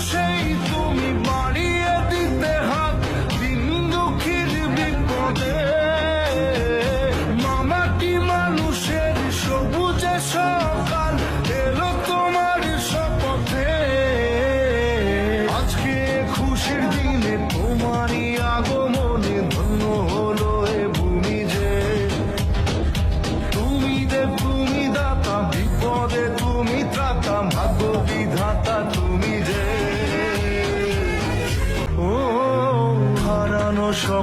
সেই তুমি বাড়িয়ে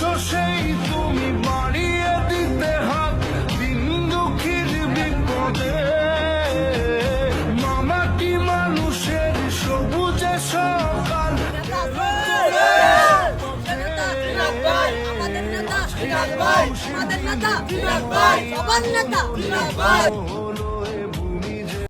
এসেছ সেই তুমি বাড়িয়ে দিতে হাত দিন দুঃখীর বিপদে মামাটি মানুষের সবুজে সকাল আমাদের নেতা সবার নেতা